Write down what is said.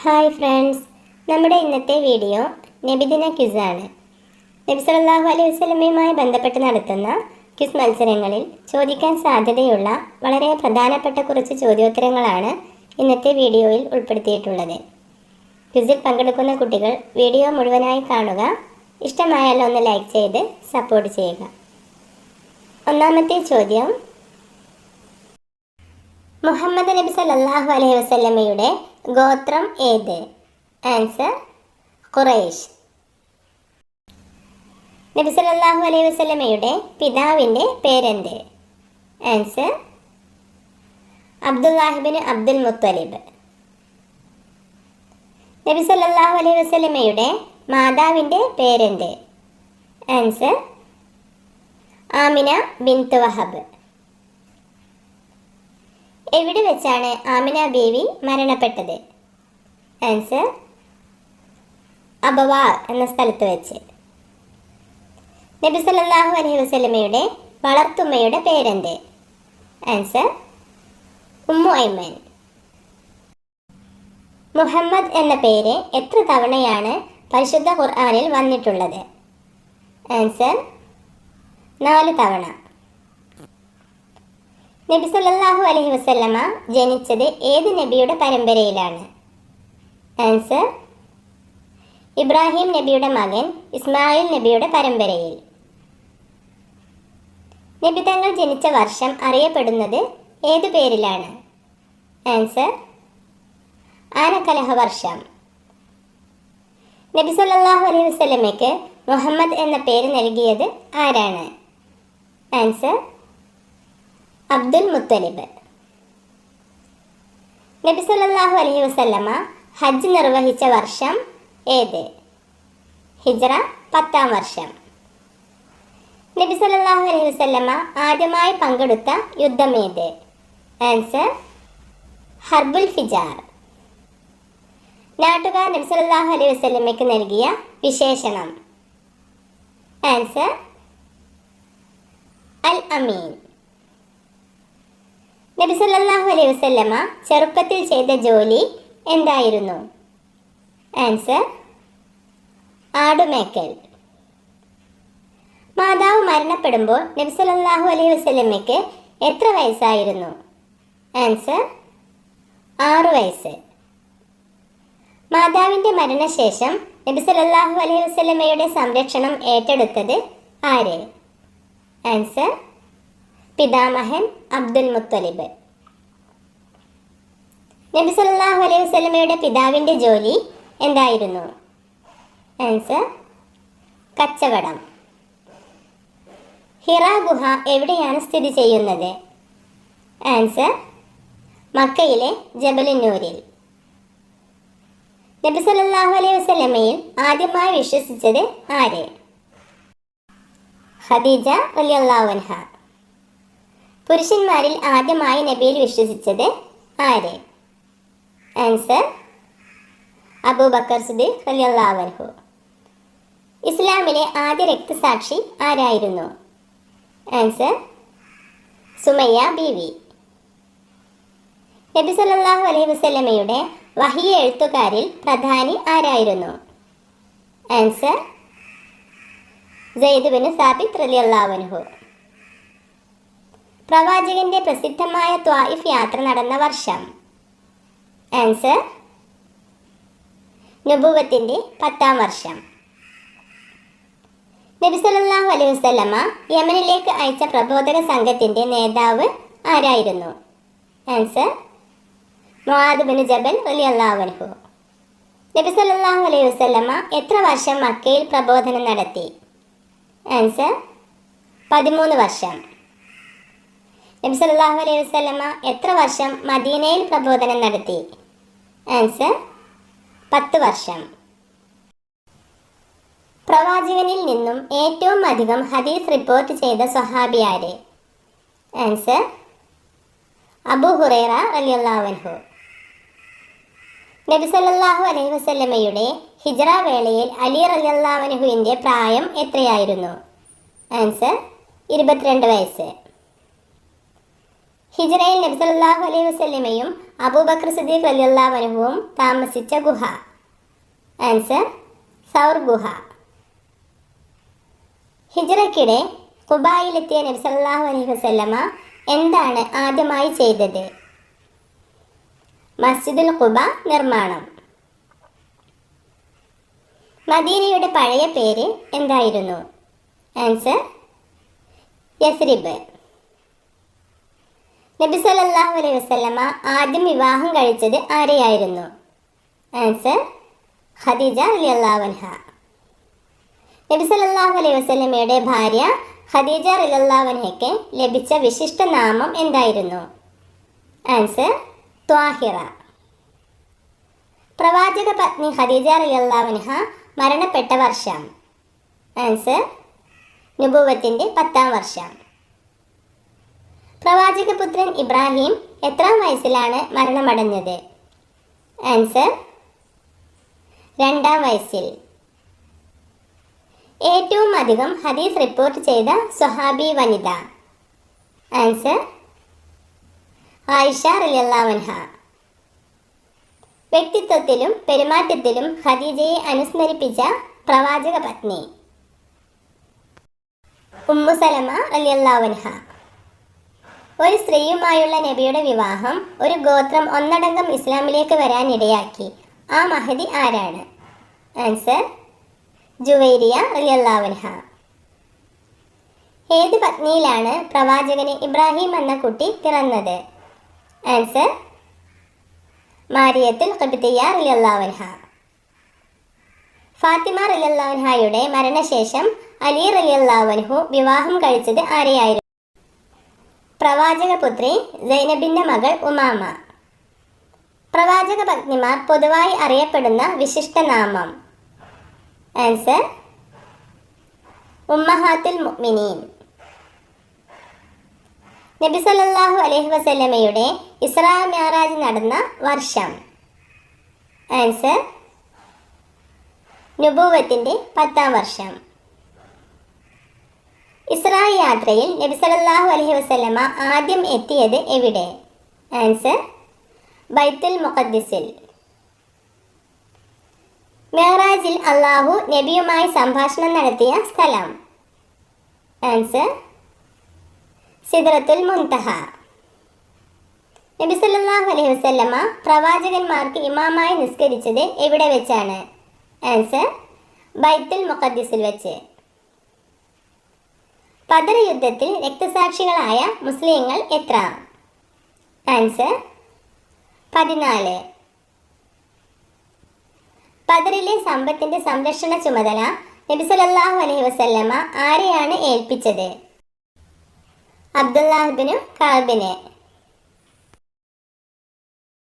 Hi friends. നമ്മുടെ ഇന്നത്തെ video നബിദിന ക്വിസാണ് നബി സല്ലല്ലാഹു അലൈഹി വസ്ലമയുമായി ബന്ധപ്പെട്ട് നടത്തുന്ന ക്വിസ് മത്സരങ്ങളിൽ ചോദിക്കാൻ സാധ്യതയുള്ള വളരെ പ്രധാനപ്പെട്ട കുറച്ച് ചോദ്യോത്തരങ്ങളാണ് ഇന്നത്തെ വീഡിയോയിൽ ഉൾപ്പെടുത്തിയിട്ടുള്ളത്. ക്വിസിൽ പങ്കെടുക്കുന്ന കുട്ടികൾ വീഡിയോ മുഴുവനായി കാണുക. ഇഷ്ടമായാൽ ഒന്ന് ലൈക്ക് ചെയ്ത് സപ്പോർട്ട് ചെയ്യുക. ഒന്നാമത്തെ ചോദ്യം. മുഹമ്മദ് നബി സല്ലാഹു അലൈഹി വസല്ലമയുടെ ഗോത്രം ഏത്? ആൻസർ ഖുറൈഷ് നബി സല്ലല്ലാഹു അലൈഹി വസല്ലമയുടെ പിതാവിന്റെ പേരെന്ത്? ആൻസർ അബ്ദുല്ലാഹിബിന് അബ്ദുൽ മുത്തലിബ്. നബി സല്ലല്ലാഹു അലൈഹി വസല്ലമയുടെ മാതാവിന്റെ പേരെന്ത്? Answer Amina bin Wahab. എവിടെ വെച്ചാണ് ആമിന ബീവി മരണപ്പെട്ടത്? ആൻസർ അബവാർ എന്ന സ്ഥലത്ത് വെച്ച്. നബി സല്ലല്ലാഹു അലൈഹി വസ്ലമയുടെ വളർത്തുമ്മയുടെ പേരെന്ത്? Answer Umm Ayman. മുഹമ്മദ് എന്ന പേര് എത്ര തവണയാണ് പരിശുദ്ധ ഖുർആാനിൽ വന്നിട്ടുള്ളത്? ആൻസർ നാല് തവണ. നബി സല്ലാഹു അലഹി വസല്ലമ ജനിച്ചത് ഏത് നബിയുടെ പരമ്പരയിലാണ്? ആൻസർ ഇബ്രാഹിം നബിയുടെ മകൻ ഇസ്മായിൽ നബിയുടെ പരമ്പരയിൽ. നബി തങ്ങൾ ജനിച്ച വർഷം അറിയപ്പെടുന്നത് ഏതു പേരിലാണ്? ആൻസർ ആനക്കലഹ വർഷം. നബി സല്ലാഹു അലൈഹി വസല്ലമയ്ക്ക് മുഹമ്മദ് എന്ന പേര് നൽകിയത് ആരാണ്? Answer Abdul Muttalib. നബി സല്ലല്ലാഹു അലൈഹി വസല്ലമ ഹജ്ജ് നിർവഹിച്ച വർഷം ഏത്? ഹിജ്റ പത്താം വർഷം. നബി സല്ലല്ലാഹു അലൈഹി വസല്ലമ ആദ്യമായി പങ്കെടുത്ത യുദ്ധം ഏത്? Answer Harbul Fijar. നാട്ടുകാർ നബി സല്ലല്ലാഹു അലൈഹി വസല്ലമയ്ക്ക് നൽകിയ വിശേഷണം. ആൻസർ അൽ അമീൻ. നബി സല്ലല്ലാഹു അലൈഹി വസല്ലമ ചെറുപ്പത്തിൽ ചെയ്ത ജോലി എന്തായിരുന്നു? ആൻസർ ആടുമേക്കൽ. മാതാവ് മരണപ്പെടുമ്പോൾ നബി സല്ലല്ലാഹു അലൈഹി വസല്ലമയ്ക്ക് എത്ര വയസ്സായിരുന്നു? ആൻസർ ആറു വയസ്സ്. മാതാവിന്റെ മരണശേഷം നബി സല്ലല്ലാഹു അലൈഹി വസല്ലമയുടെ സംരക്ഷണം ഏറ്റെടുത്തത് ആര്? ആൻസർ പിതാമഹൻ അബ്ദുൽ മുത്തലിബ്. നബി സല്ലല്ലാഹു അലൈഹി വസല്ലമയുടെ പിതാവിന്റെ ജോലി എന്തായിരുന്നു? ആൻസർ കച്ചവടം. ഹിറ ഗുഹ എവിടെയാണ് സ്ഥിതി ചെയ്യുന്നത്? ആൻസർ മക്കയിലെ ജബലിന്നൂരിൽ നബി സല്ലല്ലാഹു അലൈഹി വസല്ലമയിൽ ആദ്യമായി വിശ്വസിച്ചത് ആര്? ഖദീജ റളിയല്ലാഹു അൻഹ. പുരുഷന്മാരിൽ ആദ്യമായി നബിയിൽ വിശ്വസിച്ചത് ആര്? ആൻസർ അബൂബക്കർ സിദ്ദീഖ് റളിയല്ലാഹു അൻഹു. ഇസ്ലാമിലെ ആദ്യ രക്തസാക്ഷി ആരായിരുന്നു? ആൻസർ സുമയ്യ ബീവി. നബി സല്ലാഹു അലൈഹി വസ്ലമയുടെ വഹിയ എഴുത്തുകാരിൽ പ്രധാനി ആരായിരുന്നു? ആൻസർ ജയ്ദുബിന് സാബിത് റലി അൻഹു. പ്രവാചകന്റെ പ്രസിദ്ധമായ ത്വായിഫ് യാത്ര നടന്ന വർഷം. ആൻസർ നുബുവത്തിന്റെ പത്താം വർഷം. നബി സല്ലല്ലാഹു അലൈഹി വസല്ലമ യമനിലേക്ക് അയച്ച പ്രബോധക സംഘത്തിന്റെ നേതാവ് ആരായിരുന്നു? ആൻസർ മുആദ് ബിൻ ജബൽ അലി അൻഹു. നബിസലാഹു അലൈഹി വസല്ലമ എത്ര വർഷം മക്കയിൽ പ്രബോധനം നടത്തി? ആൻസർ പതിമൂന്ന് വർഷം. നബി സല്ലല്ലാഹു അലൈഹി വസല്ലമ എത്ര വർഷം മദീനയിൽ പ്രബോധനം നടത്തി? ആൻസർ പത്ത് വർഷം. പ്രവാചകനിൽ നിന്നും ഏറ്റവും അധികം ഹദീസ് റിപ്പോർട്ട് ചെയ്ത സ്വഹാബി ആര്? ആൻസർ അബു ഹുറൈറ അൻഹു. നബി സല്ലല്ലാഹു അലൈഹി വസല്ലമയുടെ ഹിജ്റ വേളയിൽ അലി റളിയല്ലാഹു അൻഹുവിന്റെ പ്രായം എത്രയായിരുന്നു? ആൻസർ ഇരുപത്തിരണ്ട് വയസ്സ്. ഹിജ്റയിൽ സല്ലല്ലാഹു അലൈഹി വസല്ലമയും അബൂബക്കർ സിദ്ദീഖ് റലിയല്ലാവനുവും താമസിച്ച ഗുഹ. ആൻസർ സൗർ ഗുഹ. ഹിജ്റയ്ക്കിടെ കുബായിലെത്തിയ സല്ലല്ലാഹു അലൈഹി വസല്ലമ എന്താണ് ആദ്യമായി ചെയ്തത്? മസ്ജിദുൽ ഖുബ നിർമ്മാണം. മദീനയുടെ പഴയ പേര് എന്തായിരുന്നു? Answer Yathrib. നബി സല്ലല്ലാഹു അലൈഹി വസല്ലമ ആദ്യം വിവാഹം കഴിച്ചത് ആരെയായിരുന്നു? ആൻസർ ഖദീജ അലി അൻഹ. നബി സല്ലല്ലാഹു അലൈഹി വസല്ലമയുടെ ഭാര്യ ഖദീജ റളിയല്ലാഹു അൻഹയ്ക്ക് ലഭിച്ച വിശിഷ്ട നാമം എന്തായിരുന്നു? ആൻസർ ത്വാഹിറ. പ്രവാചക പത്നി ഖദീജ അൻഹ മരണപ്പെട്ട വർഷം. ആൻസർ നുബുവത്തിന്റെ പത്താം വർഷം. പ്രവാചകപുത്രൻ ഇബ്രാഹിം എത്രാം വയസ്സിലാണ് മരണമടഞ്ഞത്? ആൻസർ രണ്ടാം വയസ്സിൽ. ഏറ്റവും അധികം ഹദീസ് റിപ്പോർട്ട് ചെയ്ത സ്വഹാബി വനിത. ആൻസർ ആയിഷ റലിയല്ലാവൻഹ വ്യക്തിത്വത്തിലും പെരുമാറ്റത്തിലും ഖദീജയെ അനുസ്മരിപ്പിച്ച പ്രവാചക പത്നി. ഉമ്മുസലമ റലിയല്ലാവൻഹ ഒരു സ്ത്രീയുമായുള്ള നബിയുടെ വിവാഹം ഒരു ഗോത്രം ഒന്നടങ്കം ഇസ്ലാമിലേക്ക് വരാനിടയാക്കി. ആ മഹദി ആരാണ്? ആൻസർ ജുവൈരിയ റിയല്ലാവൻഹ ഏത് പത്നിയിലാണ് പ്രവാചകന് ഇബ്രാഹിം എന്ന കുട്ടി പിറന്നത്? ആൻസർ മാരിയത്തുൽ ഖബിത്തിയ റിയല്ലാവൻഹ ഫാത്തിമ റലിയല്ലാവൻഹയുടെ മരണശേഷം അലി റിയല്ലാവൻഹു വിവാഹം കഴിച്ചത് ആരെയായിരുന്നു? പ്രവാചകപുത്രി സൈനബിന്റെ മകൾ ഉമാമ. പ്രവാചക പത്നിമാർ പൊതുവായി അറിയപ്പെടുന്ന വിശിഷ്ട നാമം. ആൻസർ ഉമ്മഹാത്തുൽ മുഅ്മിനീൻ. നബി സല്ലല്ലാഹു അലൈഹി വസല്ലമയുടെ ഇസ്രാ മ്യാറാജ് നടന്ന വർഷം. ആൻസർ നുബൂവത്തിന്റെ പത്താം വർഷം. ഇസ്രാ യാത്രയിൽ നബി സല്ലല്ലാഹു അലൈഹി വസല്ലമ ആദ്യം എത്തിയത് എവിടെ? ആൻസർ ബൈത്തുൽ മുഖദ്ദിസിൽ. മെഹറാജിൽ അള്ളാഹു നബിയുമായി സംഭാഷണം നടത്തിയ സ്ഥലം. Answer Sidratul Muntaha. നബി സല്ലല്ലാഹു അലൈഹി വസല്ലമ പ്രവാചകന്മാർക്ക് ഇമാമായി നിസ്കരിച്ചത് എവിടെ വെച്ചാണ്? ആൻസർ ബൈത്തുൽ മുഖദ്ദിസിൽ വെച്ച്. ബദർ യുദ്ധത്തിൽ രക്തസാക്ഷികളായ മുസ്ലിങ്ങൾ എത്ര? ആൻസർ പതിനാല്. ബദറിലെ സമ്പത്തിന്റെ സംരക്ഷണ ചുമതല നബി സല്ലല്ലാഹു അലൈഹി വസല്ലമ ആരെയാണ് ഏൽപ്പിച്ചത്? അബ്ദുല്ലാഹിബിനു കാബിനെ